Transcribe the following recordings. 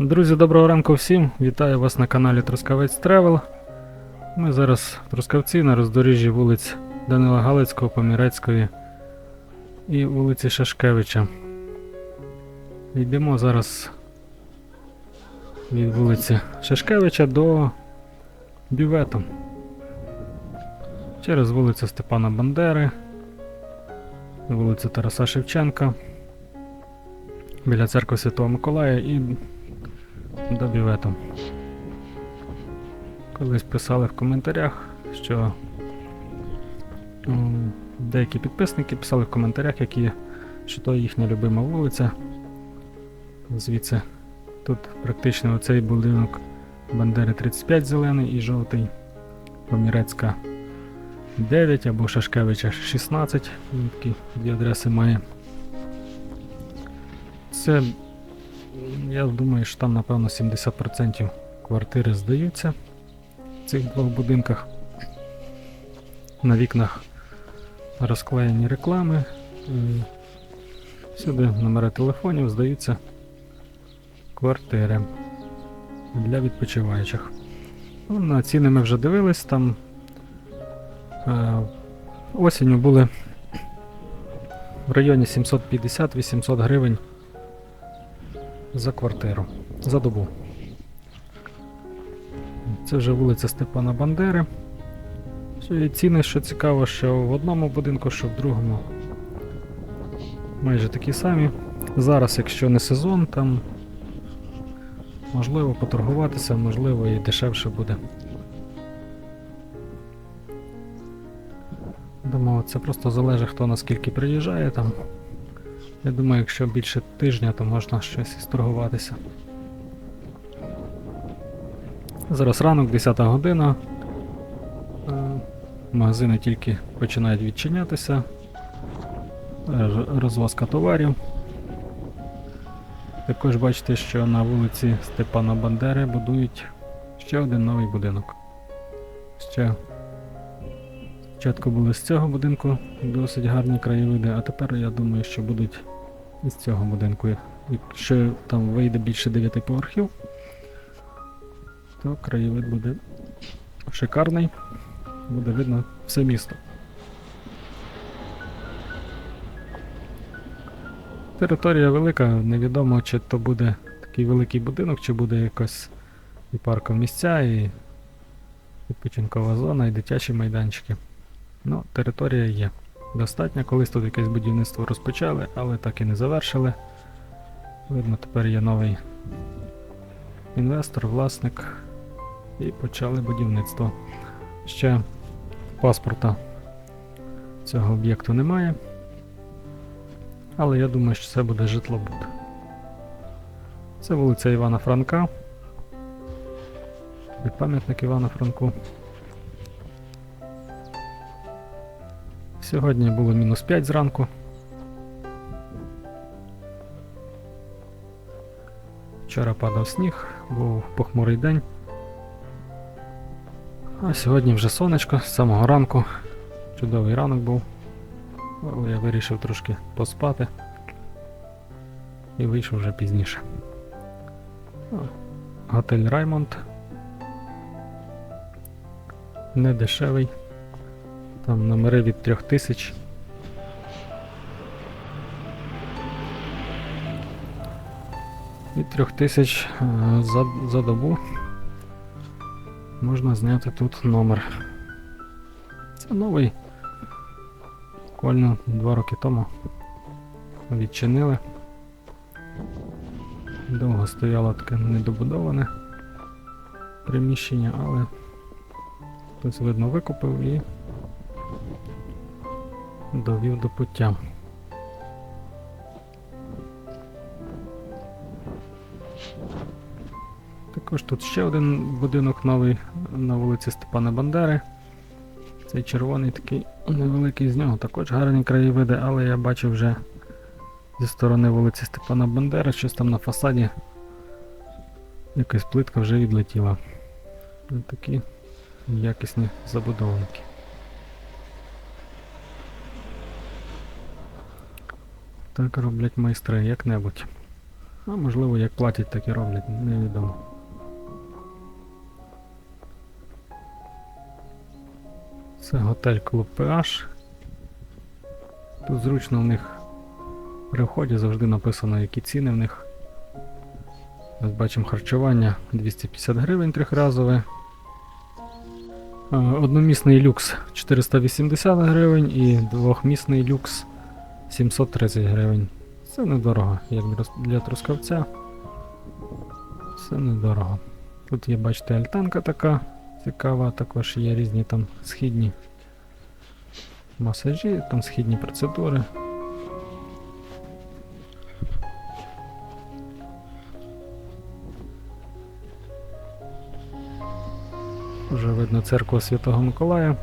Друзі, доброго ранку всім! Вітаю вас на каналі Трускавець Тревел. Ми зараз в Трускавці на роздоріжжі вулиць Данила Галицького, Помірецької і вулиці Шашкевича. Йдемо зараз від вулиці Шашкевича до бювету. Через вулицю Степана Бандери, вулицю Тараса Шевченка, біля церкви Святого Миколая і до бювету. Колись писали в коментарях, що деякі підписники писали в коментарях, які, що то їхня любима вулиця. Звідси тут практично оцей будинок Бандери 35 зелений і жовтий, Помірецька 9 або Шашкевича 16, він такі дві адреси має. Це я думаю, що там, напевно, 70% квартири здаються в цих двох будинках. На вікнах розклеєні реклами. і Всюди номери телефонів здаються квартири для відпочиваючих. Ну, на ціни ми вже дивились, там е, осінню були в районі 750-800 гривень за квартиру, за добу. Це вже вулиця Степана Бандери. І ціни, що цікаво, що в одному будинку, що в другому. Майже такі самі. Зараз, якщо не сезон, там можливо поторгуватися, можливо і дешевше буде. Думаю, це просто залежить, хто наскільки приїжджає там. Я думаю, якщо більше тижня, то можна щось і сторгуватися. Зараз ранок, 10 година. Е, Магазини тільки починають відчинятися. Розвозка товарів. Також бачите, що на вулиці Степана Бандери будують ще один новий будинок. Ще спочатку були з цього будинку досить гарні краєвиди, а тепер я думаю, що будуть із цього будинку. Якщо там вийде більше 9 поверхів, то краєвид буде шикарний, буде видно все місто. Територія велика, невідомо, чи то буде такий великий будинок, чи буде якось і паркові місця, і відпочинкова зона, і дитячі майданчики. Ну, територія є. Достатньо, колись тут якесь будівництво розпочали, але так і не завершили. Видно, тепер є новий інвестор, власник, і почали будівництво. Ще паспорта цього об'єкту немає. Але я думаю, що це буде житлобуд. Це вулиця Івана Франка. І пам'ятник Івана Франку. Сьогодні було мінус 5 зранку. Вчора падав сніг, був похмурий день. А сьогодні вже сонечко з самого ранку. Чудовий ранок був. Але я вирішив трошки поспати. І вийшов вже пізніше. Готель Раймонд. Не дешевий. Там номери від 3000. Від 3000 е, за, за добу можна зняти тут номер. Це новий. Буквально два роки тому відчинили. Довго стояло таке недобудоване приміщення, але хтось видно викупив і довів до пуття. Також тут ще один будинок новий на вулиці Степана Бандери. Цей червоний такий невеликий з нього також гарні краєвиди, але я бачив вже зі сторони вулиці Степана Бандери, щось там на фасаді. Якась плитка вже відлетіла. Такі якісні забудовники. Так роблять майстри як-небудь. А можливо, як платять, так і роблять, невідомо. Це готель Клуб PH. Тут зручно в них при вході завжди написано, які ціни в них. Ось бачимо харчування 250 гривень трьохразове. Е, Одномісний люкс 480 гривень і двохмісний люкс 730 гривень. Це недорого, як для- трускавця. Це недорого. Тут є, бачите, альтанка така цікава, також є різні там східні масажі, там східні процедури. Вже видно церква Святого Миколая.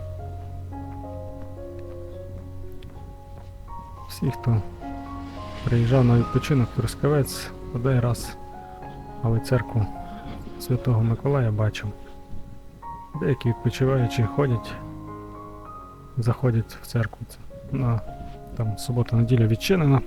Всі, хто приїжджав на відпочинок в Трускавець, бодай раз, але церкву Святого Миколая бачив. Деякі відпочиваючі ходять, заходять в церкву. Це На там субота-неділя відчинена.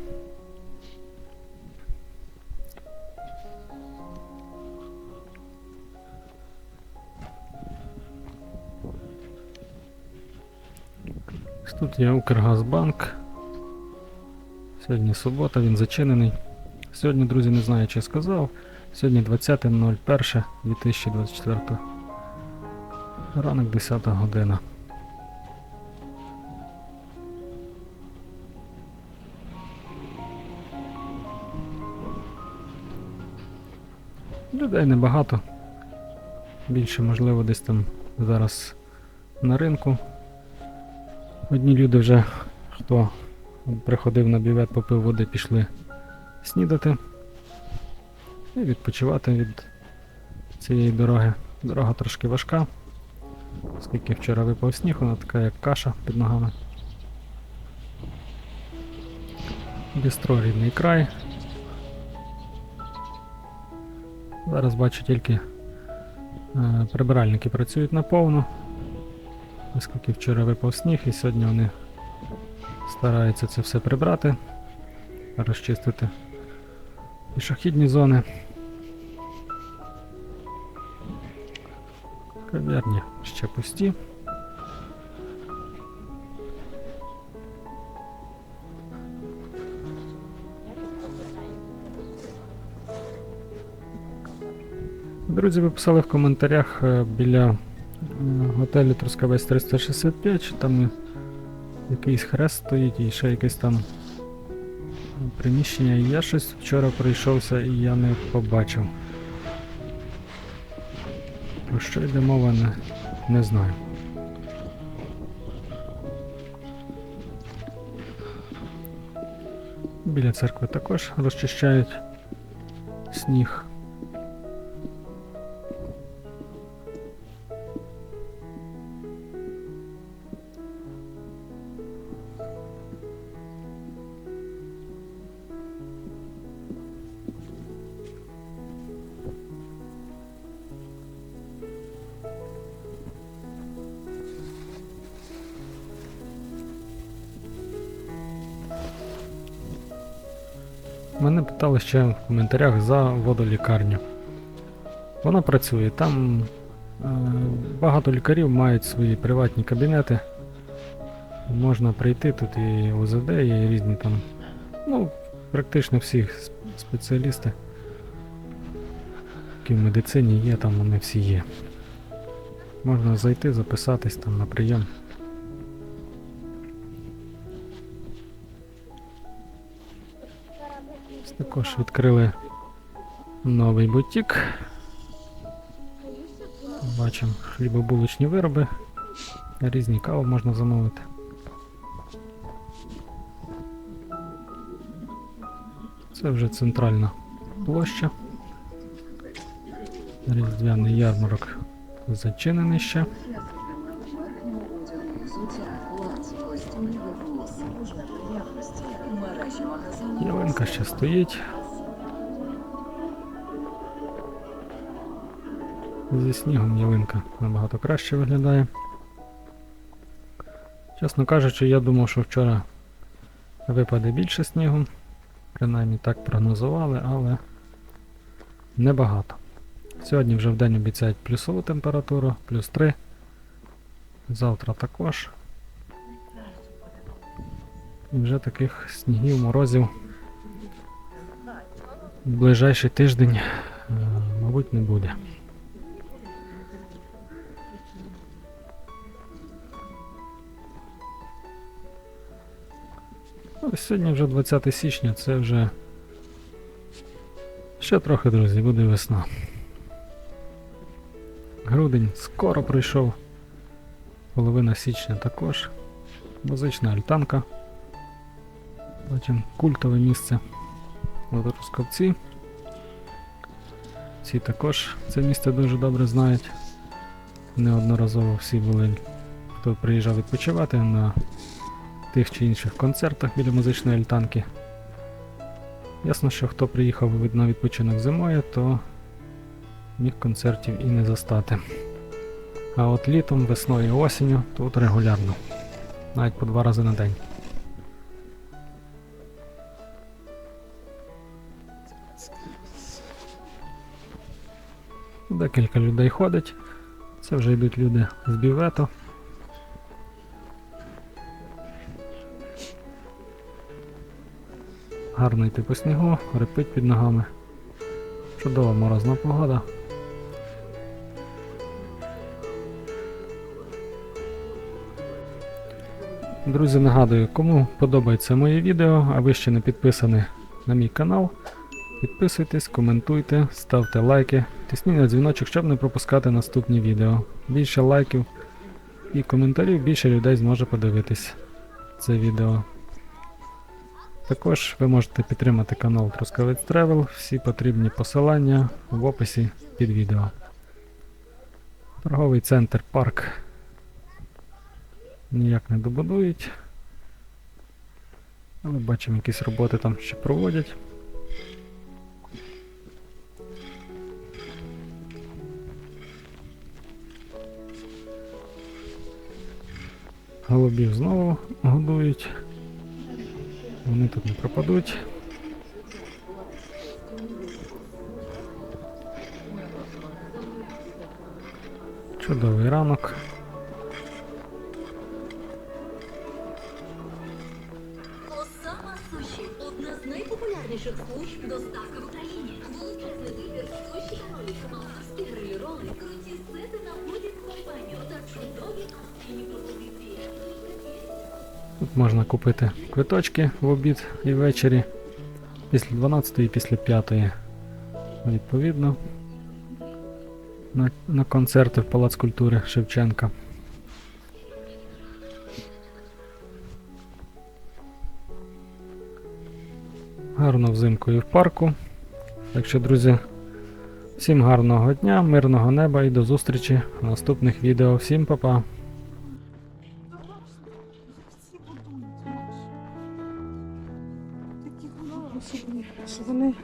Тут є Укргазбанк. Сьогодні субота, він зачинений. Сьогодні, друзі, не знаю, чи сказав. Сьогодні 20.01.2024. Ранок 10 година. Людей небагато. Більше, можливо, десь там зараз на ринку. Одні люди вже, хто приходив на бювет, попив води, пішли снідати і відпочивати від цієї дороги. Дорога трошки важка, оскільки вчора випав сніг, вона така як каша під ногами. Бістро рідний край. Зараз бачу тільки е, прибиральники працюють наповну, оскільки вчора випав сніг і сьогодні вони стараються це все прибрати, розчистити пішохідні зони. Кав'ярні ще пусті. Друзі, ви писали в коментарях е, біля е, готелю Трускавець 365, що там якийсь хрест стоїть і ще якесь там приміщення. Я щось вчора пройшовся і я не побачив. Про що йде мова, не, не знаю. Біля церкви також розчищають сніг. Мене питали ще в коментарях за водолікарню. Вона працює. Там е, багато лікарів мають свої приватні кабінети. Можна прийти, тут і ОЗД, і різні там. Ну, практично всі спеціалісти, які в медицині є, там вони всі є. Можна зайти, записатись там на прийом. Також відкрили новий бутік. Бачимо хлібобулочні вироби. Різні кави можна замовити. Це вже центральна площа. Різдвяний ярмарок зачинений ще. Ялинка ще стоїть. Зі снігом ялинка набагато краще виглядає. Чесно кажучи, я думав, що вчора випаде більше снігу. Принаймні так прогнозували, але небагато. Сьогодні вже в день обіцяють плюсову температуру, плюс 3. Завтра також. І вже таких снігів, морозів ближайший тиждень, е, мабуть, не буде. Ну, Сьогодні вже 20 січня, це вже ще трохи, друзі, буде весна. Грудень скоро прийшов. Половина січня також. Музична альтанка. Потім культове місце. От Рускавці. Ці також це місце дуже добре знають. Неодноразово всі були, хто приїжджав відпочивати на тих чи інших концертах біля музичної альтанки. Ясно, що хто приїхав на відпочинок зимою, то міг концертів і не застати. А от літом, весною і осінню тут регулярно. Навіть по два рази на день. Декілька людей ходить. Це вже йдуть люди з бівету. Гарно йти по снігу, репить під ногами. Чудова морозна погода. Друзі, нагадую, кому подобається моє відео, а ви ще не підписані на мій канал, підписуйтесь, коментуйте, ставте лайки, тисніть на дзвіночок, щоб не пропускати наступні відео. Більше лайків і коментарів, більше людей зможе подивитись це відео. Також ви можете підтримати канал Трускавець Travel, всі потрібні посилання в описі під відео. Торговий центр парк ніяк не добудують. Але бачимо, якісь роботи там ще проводять. Голубів знову годують. Вони тут не пропадуть. Чудовий ранок. Купити квиточки в обід і ввечері. Після 12 і після 5. Відповідно. На, на концерти в Палац культури Шевченка. Гарно взимку і в парку. Так що, друзі, всім гарного дня, мирного неба і до зустрічі в наступних відео. Всім па-па! Всі будують. Такі голови, що вони,